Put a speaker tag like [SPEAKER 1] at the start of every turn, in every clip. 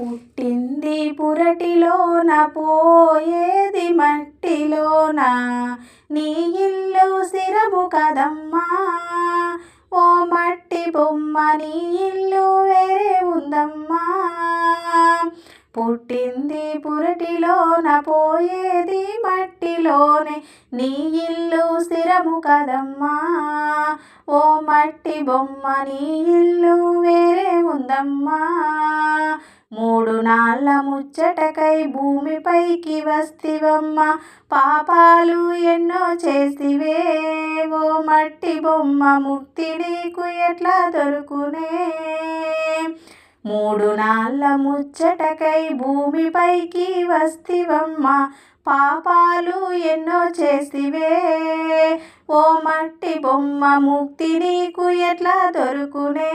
[SPEAKER 1] పుట్టింది పురటిలోన పోయేది మట్టిలోన. నీ ఇల్లు స్థిరము కదమ్మా. ఓ మట్టి బొమ్మ నీ ఇల్లు వేరే ఉందమ్మా. పుట్టింది పురటిలోన పోయేది మట్టిలోనే. నీ ఇల్లు స్థిరము కదమ్మా. ఓ మట్టి బొమ్మ నీ ఇల్లు వేరే ఉందమ్మా. మూడు నాళ్ళ ముచ్చటకై భూమిపైకి వస్తివమ్మ. పాపాలు ఎన్నో చేసివే ఓ మట్టి బొమ్మ ముక్తి నీకు ఎట్లా దొరుకునే? మూడు నాళ్ళ ముచ్చటకై భూమిపైకి వస్తివమ్మ. పాపాలు ఎన్నో చేసివే ఓ మట్టి బొమ్మ ముక్తి నీకు ఎట్లా దొరుకునే?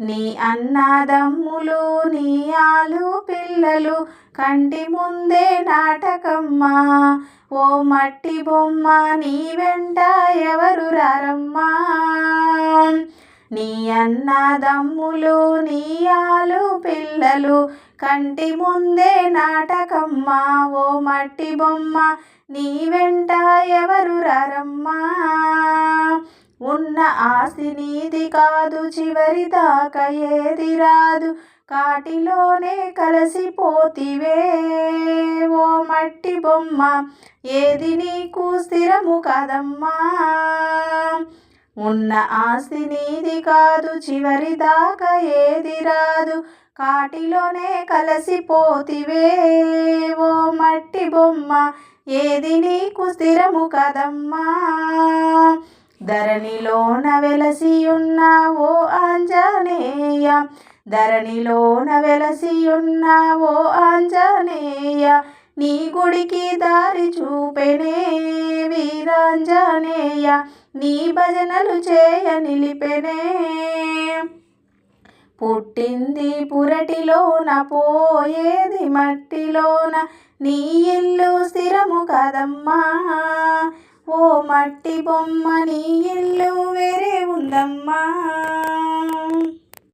[SPEAKER 1] నీ అన్నదమ్ములు నీ ఆలు పిల్లలు కంటి ముందే నాటకమ్మా. ఓ మట్టి బొమ్మ నీ వెంట ఎవరు రారమ్మా. నీ అన్నదమ్ములు నీ ఆలు పిల్లలు కంటి ముందే నాటకమ్మా. ఓ మట్టి బొమ్మ నీ వెంట ఎవరు రారమ్మా. ఉన్న ఆస్తి నీది కాదు చివరి దాకా ఏది రాదు. కాటిలోనే కలసిపోతివే ఓ మట్టి బొమ్మ ఏది నీకు స్థిరము కదమ్మా? ఉన్న ఆస్తి నీది కాదు చివరి దాకా ఏది రాదు. కాటిలోనే కలసిపోతివే ఓ మట్టి బొమ్మ ఏది నీకు స్థిరము కదమ్మా? ధరణిలోన వెలసి ఓ ఆంజనేయ. ధరణిలోన వెలసి ఓ ఆంజనేయ. నీ గుడికి దారి చూపెనే వీరాంజనేయ. నీ భజనలు చేయ నిలిపెనే. పుట్టింది పురటిలోన పోయేది మట్టిలోన. నీ ఇల్లు స్థిరము కదమ్మా. ఓ మట్టి బొమ్మని ఇల్లు వేరే ఉందమ్మా.